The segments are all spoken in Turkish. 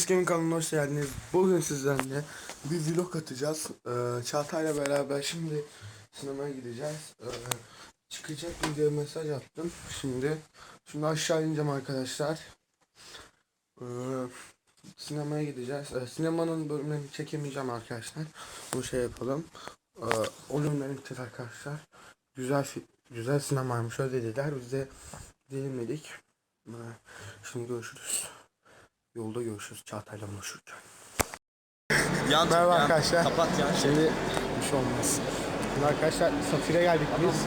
Eskimin kanalına hoş geldiniz. Bugün sizlerle bir vlog atacağız. Ee, Çağatay'la beraber şimdi sinemaya gideceğiz. Ee, çıkacak diye mesaj attım. Şimdi şimdi aşağı ineceğim arkadaşlar. Ee, sinemaya gideceğiz. Ee, sinemanın bölümlerini çekemeyeceğim arkadaşlar. Bu şey yapalım. Ee, o bölümlerini arkadaşlar. Güzel güzel sinemaymış öyle dediler. Biz de dinledik. Ee, şimdi görüşürüz. Yolda görüşürüz Çağatay'la buluşurken. Yan Merhaba yan. arkadaşlar. Kapat yan şey. Şimdi bir şey olmaz. Şimdi arkadaşlar Safir'e geldik biz.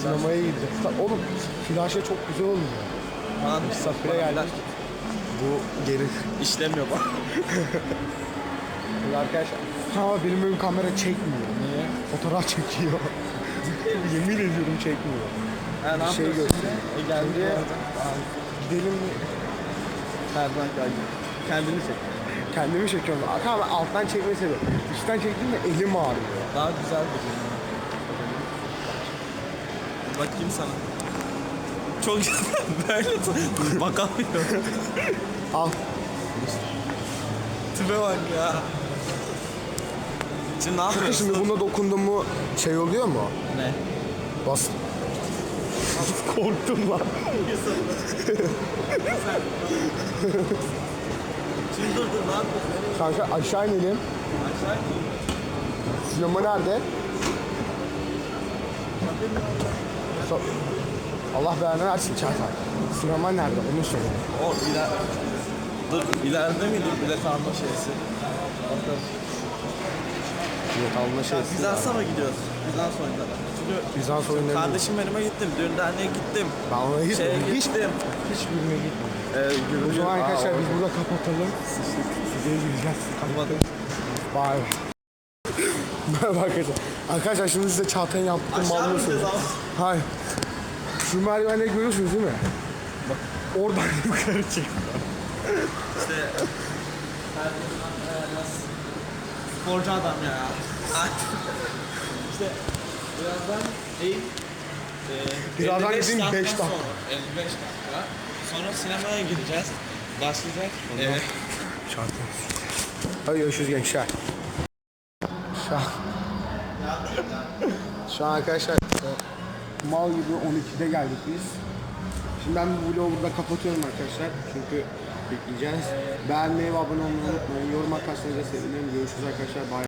Sinemaya gideceğiz. Lan Oğlum flaşe çok güzel olmuyor. Lan Safir'e geldik. Bu geri. İşlemiyor bak. Şimdi arkadaşlar. Ha benim ön kamera çekmiyor. Niye? Fotoğraf çekiyor. Yemin ediyorum çekmiyor. Ha, ne Bir şey yapıyorsun? göster. E, geldi. Gidelim mi? Nereden geldi? Kendini çek. Kendimi çekiyorum. Tamam alttan çekmeyi seviyorum. Üstten çektiğimde elim ağrıyor. Daha güzel bir şey. Bakayım sana. Çok. Böyle tut- bakamıyorum. Al. Tipe bak ya. Şimdi ne yapıyorsun? Şimdi buna dokundum mu şey oluyor mu? Ne? Bas. Korktum lan. Ne yapıyorsun? Kanka aşağı inelim. Aşağı in. Sinema nerede? So- Allah belanı versin Çağatay. Sinema nerede? Onu söyle. O iler... Dur ileride miydi bilet alma şeysi? Bakalım. Alma Ya, şeysi. Bizans'a mı gidiyoruz? Bizans oyunlara. Çünkü Bizans oyunlarına kardeşim benime gittim. Düğün derneğe gittim. Ben ona Şeye gitmedim. Hiç, gittim. hiçbirine gitmedim. Ee, O zaman arkadaşlar biz burada kapatalım. Size gireceğiz. Kapadım. Bay bay. Merhaba arkadaşlar. Arkadaşlar şimdi size Çağatay'ın yaptığı Aşağı malını mı ineceğiz söyleyeyim. abi? Hayır. Şu merdivenleri görüyorsunuz değil mi? Bak oradan yukarı çık. İşte sporcu adam ya. İşte birazdan eğim e, Birazdan 55 dediğin dakika beş dakika. Sonra, 55 dakika. Sonra sinemaya gideceğiz. Başlayacak. Evet. Çağatay. Hadi görüşürüz gençler. Şu an, şu an arkadaşlar e, mal gibi 12'de geldik biz. Şimdi ben bu vlogu burada kapatıyorum arkadaşlar. Çünkü bekleyeceğiz. Beğenmeyi ve abone olmayı unutmayın. Yorum atarsanız sevinirim. Görüşürüz arkadaşlar. Bye.